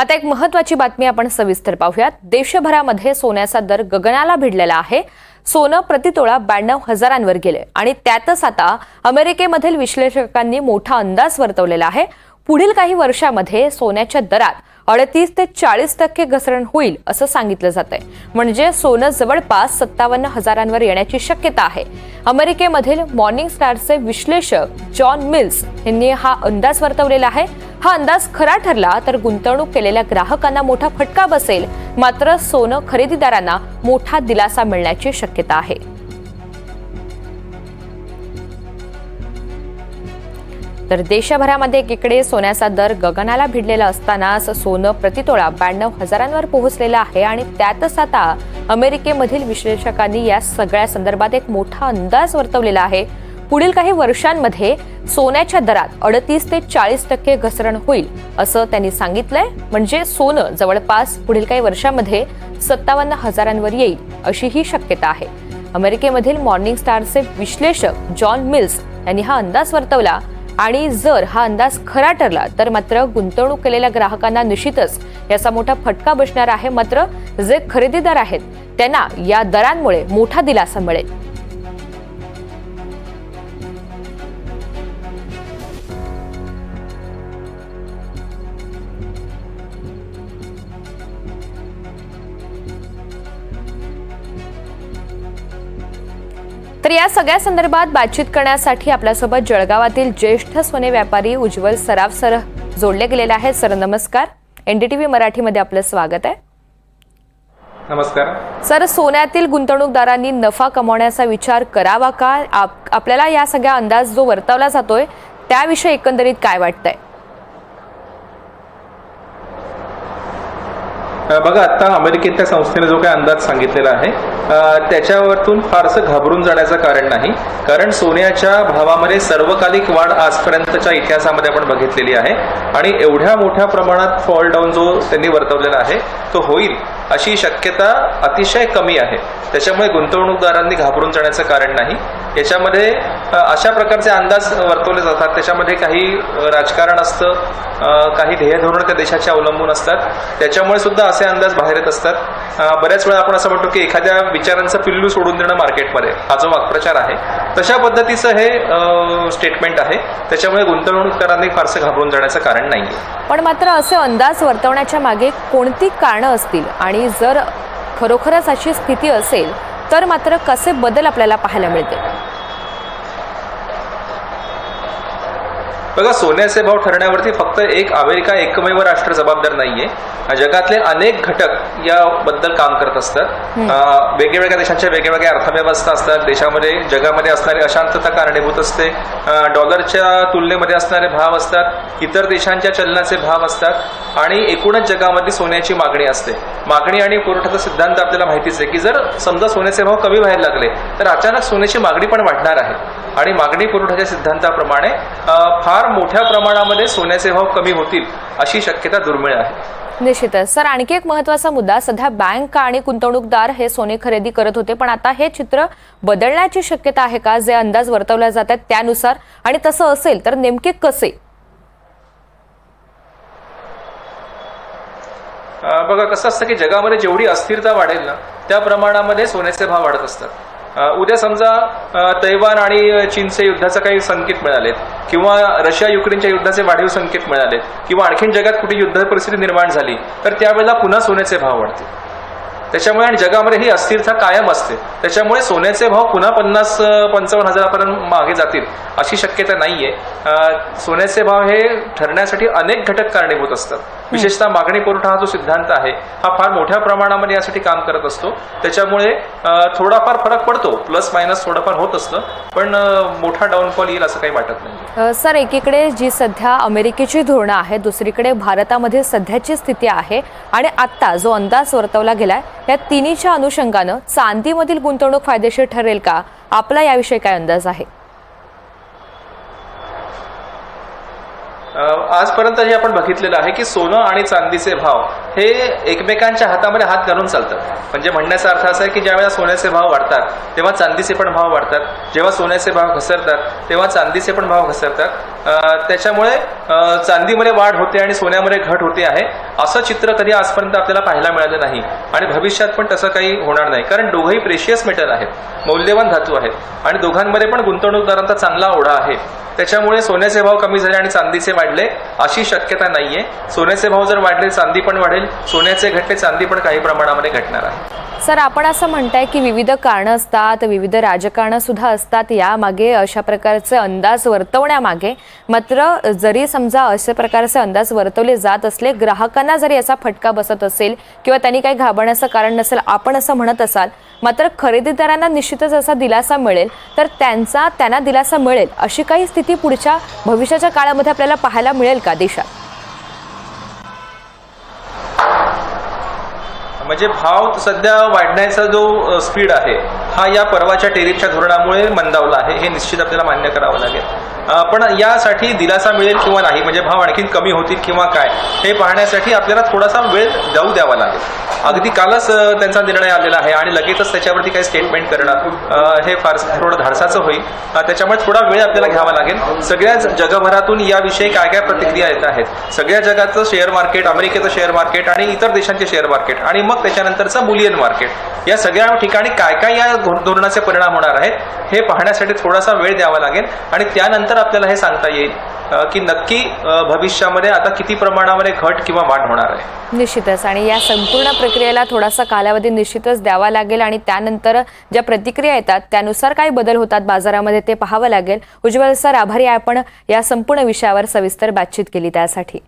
आता एक महत्वाची बातमी आपण सविस्तर पाहूयात. देशभरामध्ये सोन्याचा दर गगनाला भिडलेला आहे. सोनं प्रतितोळा ब्याण्णव हजारांवर गेले. आणि त्यातच आता अमेरिकेमधील विश्लेषकांनी मोठा अंदाज वर्तवलेला आहे. पुढील काही वर्षामध्ये सोन्याच्या दरात अडतीस ते चाळीस टक्के घसरण होईल असं सांगितलं जात आहे म्हणजे सोनं जवळपास सत्तावन्न हजारांवर येण्याची शक्यता आहे. अमेरिकेमधील मॉर्निंग स्टारचे विश्लेषक जॉन मिल्स यांनी हा अंदाज वर्तवलेला आहे. हा अंदाज खरा ठरला तर गुंतवणूक केलेल्या ग्राहकांना मोठा फटका बसेल. मात्र सोनं खरेदीदारांना मोठा दिलासा मिळण्याची शक्यता आहे. तर देशभरामध्ये एकीकडे सोन्याचा दर गगनाला भिडलेला असतानाच सोनं प्रतितोळा ब्याण्णव हजारांवर पोहोचलेला आहे आणि त्यातच आता अमेरिकेमधील विश्लेषकांनी या सगळ्या संदर्भात एक मोठा अंदाज वर्तवलेला आहे. पुढील काही वर्षांमध्ये सोन्याच्या दरात अडतीस ते चाळीस टक्के घसरण होईल असं त्यांनी सांगितलंय. म्हणजे सोनं जवळपास पुढील काही वर्षांमध्ये सत्तावन्न हजारांवर येईल अशी ही शक्यता आहे. अमेरिकेमधील मॉर्निंग स्टारचे विश्लेषक जॉन मिल्स यांनी हा अंदाज वर्तवला आणि जर हा अंदाज खरा ठरला तर मात्र गुंतवणूक केलेल्या ग्राहकांना निश्चितच याचा मोठा फटका बसणार आहे. मात्र जे खरेदीदार आहेत त्यांना या दरांमुळे मोठा दिलासा मिळेल. तर या सगळ्या संदर्भात बातचीत करण्यासाठी आपल्यासोबत जळगावातील ज्येष्ठ सोने व्यापारी उज्ज्वल सराफ सर जोडले गेलेले आहेत. सर नमस्कार. एनडीटीव्ही मराठीमध्ये आपलं स्वागत आहे. नमस्कार. सर सोन्यातील गुंतवणूकदारांनी नफा कमावण्याचा विचार करावा का? आप- आपल्याला या सगळ्या अंदाज जो वर्तवला जातोय त्याविषयी एकंदरीत काय वाटतंय? बघा आता अमेरिकेतल्या संस्थेने जो काही अंदाज सांगितलेला आहे त्याच्यावरतून फारसं घाबरून जाण्याचं कारण नाही. कारण सोन्याच्या भावामध्ये सर्वकालिक वाढ आजपर्यंतच्या इतिहासामध्ये आपण बघितलेली आहे. आणि एवढ्या मोठ्या प्रमाणात फॉल डाऊन जो त्यांनी वर्तवलेला आहे तो होईल अशी शक्यता अतिशय कमी आहे. त्याच्यामुळे गुंतवणूकदारांनी घाबरून जाण्याचं कारण नाही. याच्यामध्ये अशा प्रकारचे अंदाज वर्तवले जातात. त्याच्यामध्ये काही राजकारण असतं काही ध्येय धोरण त्या देशाचे अवलंबून असतात. त्याच्यामुळे सुद्धा असे अंदाज बाहेर येत असतात. बऱ्याच वेळा आपण असं म्हणतो की एखाद्या विचारांचं पिल्लू सोडून देणं मार्केटमध्ये. हा जो वाक्प्रचार आहे तशा पद्धतीचं हे स्टेटमेंट आहे. त्याच्यामुळे गुंतवणूकदारांनी फारसं घाबरून जाण्याचं कारण नाही पण मात्र असे अंदाज वर्तवण्याच्या मागे कोणती कारणं असतील? आणि जर खरोखरच अशी स्थिती असेल तर मात्र कसे बदल आपल्याला पाहायला मिळतील? बघा सोन्याचे भाव ठरण्यावरती फक्त एक अमेरिका एकमेव राष्ट्र जबाबदार नाहीये. जगातले अनेक घटक याबद्दल काम करत असतात. वेगवेगळ्या देशांच्या वेगवेगळ्या अर्थव्यवस्था असतात. देशामध्ये जगामध्ये असणारी अशांतता कारणीभूत असते. डॉलरच्या तुलनेमध्ये असणारे भाव असतात. इतर देशांच्या चलनाचे भाव असतात. आणि एकूणच जगामध्ये सोन्याची मागणी असते. मागणी आणि पुरवठ्याचा सिद्धांत आपल्याला माहितीच आहे की जर समजा सोन्याचे भाव कमी व्हायला लागले तर अचानक सोन्याची मागणी पण वाढणार आहे. आणि मागणी पुरवठ्याच्या सिद्धांताप्रमाणे फार मोठ्या प्रमाणामध्ये सोन्याचे भाव कमी होतील अशी शक्यता दुर्मिळ आहे. निश्चितच. सर आणखी एक महत्त्वाचा मुद्दा सध्या बँक आणि गुंतवणूकदार हे सोने खरेदी करत होते पण आता हे चित्र बदलण्याची शक्यता आहे का? जे अंदाज वर्तवले जातात त्यानुसार. आणि तसं असेल तर नेमके कसे? बघा कसं असतं की जगामध्ये जेवढी अस्थिरता वाढेल ना त्या प्रमाणामध्ये सोन्याचे भाव वाढत असतात. उद्या समजा तैवान आणि चीनचे युद्धाचं काही संकेत मिळालेत किंवा रशिया युक्रेनच्या युद्धाचे वाढीव संकेत मिळालेत किंवा आणखीन जगात कुठे युद्ध परिस्थिती निर्माण झाली तर त्यावेळेला पुन्हा सोन्याचे भाव वाढतील. त्याच्यामुळे आणि जगामध्ये ही अस्थिरता कायम असते. त्याच्यामुळे सोन्याचे भाव पुन्हा पन्नास पंचावन्न हजारापर्यंत मागे जातील अशी शक्यता नाहीये. अं, सोन्याचे भाव हे ठरण्यासाठी अनेक घटक कारणीभूत असतात. विशेषतः मागणी पुरवठा हा जो सिद्धांत आहे हा फार मोठ्या प्रमाणामध्ये यासाठी काम करत असतो. त्याच्यामुळे थोडाफार फरक पडतो. प्लस मायनस थोडंफार होत असतं पण मोठा डाऊनफॉल येईल असं काही वाटत नाही. सर एकीकडे जी सध्या अमेरिकेची धोरणं आहेत दुसरीकडे भारतामध्ये सध्याची स्थिती आहे आणि आत्ता जो अंदाज वर्तवला गेलाय या तिन्हीच्या अनुषंगानं चांदीमधील गुंतवणूक फायदेशीर ठरेल का? आपला याविषयी काय अंदाज आहे? आजपर्यंत जे आपण बघितलेलं आहे की सोनं आणि चांदीचे भाव हे एकमेकांच्या हातामध्ये हात घालून चालतात म्हणजे म्हणण्याचा अर्थ असा आहे की ज्यावेळेला सोन्याचे भाव वाढतात तेव्हा चांदीचे पण भाव वाढतात. जेव्हा सोन्याचे भाव घसरतात तेव्हा चांदीचे पण भाव घसरतात. त्याच्यामुळे चांदीमध्ये वाढ होते आणि सोन्यामध्ये घट होते आहे. असं चित्र कधी आजपर्यंत आपल्याला पाहायला मिळालं नाही आणि भविष्यात पण तसं काही होणार नाही. कारण दोघंही प्रेशियस मेटल आहेत. मौल्यवान धातू आहेत. आणि दोघांमध्ये पण गुंतवणूकदारांचा चांगला ओढा आहे. त्याच्यामुळे सोन्याचे भाव कमी झाले आणि चांदीचे वाढले अशी शक्यता नाहीये. सोन्याचे भाव जर वाढले चांदी पण वाढेल. सोन्याचे घटले चांदी पण काही प्रमाणामध्ये घटणार आहे. सर आपण असं म्हणताय की विविध कारणं असतात विविध राजकारणं सुद्धा असतात. यामागे अशा प्रकारचे अंदाज वर्तवण्यामागे मात्र जरी समजा अशा प्रकारचे अंदाज वर्तवले जात असले ग्राहकांना जरी याचा फटका बसत असेल किंवा त्यांनी काही घाबरण्याचं कारण नसेल आपण असं म्हणत असाल मात्र खरेदीदारांना निश्चितच असा दिलासा मिळेल. तर त्यांचा त्यांना दिलासा मिळेल अशी काही स्थिती पुढच्या भविष्याच्या काळामध्ये आपल्याला पाहायला मिळेल का देशात? म्हणजे भाव सध्या वाढण्याचा जो स्पीड आहे हा या परवाच्या टेरिफच्या धोरणामुळे मंदावला आहे. हे निश्चित आपल्याला मान्य करावं लागेल. पण यासाठी दिलासा मिळेल किंवा नाही म्हणजे भाव आणखीन कमी होतील किंवा काय हे पाहण्यासाठी आपल्याला थोडासा वेळ जाऊ द्यावा लागेल. अगदी कालच त्यांचा निर्णय आलेला आहे आणि लगेचच त्याच्यावरती काही स्टेटमेंट करणं हे फार थोडं धाडसाचं होईल. त्याच्यामुळे थोडा वेळ आपल्याला घ्यावा लागेल. सगळ्याच जगभरातून याविषयी काय काय प्रतिक्रिया येत आहेत? सगळ्या जगाचं शेअर मार्केट अमेरिकेचं शेअर मार्केट आणि इतर देशांचे शेअर मार्केट आणि मग त्याच्यानंतरचं बुलियन मार्केट या सगळ्या ठिकाणी काय काय या धोरणाचे परिणाम होणार आहेत हे पाहण्यासाठी थोडासा वेळ द्यावा लागेल आणि त्यानंतर आपल्याला हे सांगता येईल. की नक्की भविष्यामध्ये आता किती प्रमाणामध्ये घट किंवा वाढ होणार आहे? निश्चितच. आणि या संपूर्ण प्रक्रियेला थोडासा कालावधी निश्चितच द्यावा लागेल आणि त्यानंतर ज्या प्रतिक्रिया येतात त्यानुसार काय बदल होतात बाजारामध्ये ते पाहावं लागेल. उज्ज्वल सर आभारी आपण या संपूर्ण विषयावर सविस्तर बातचीत केली त्यासाठी.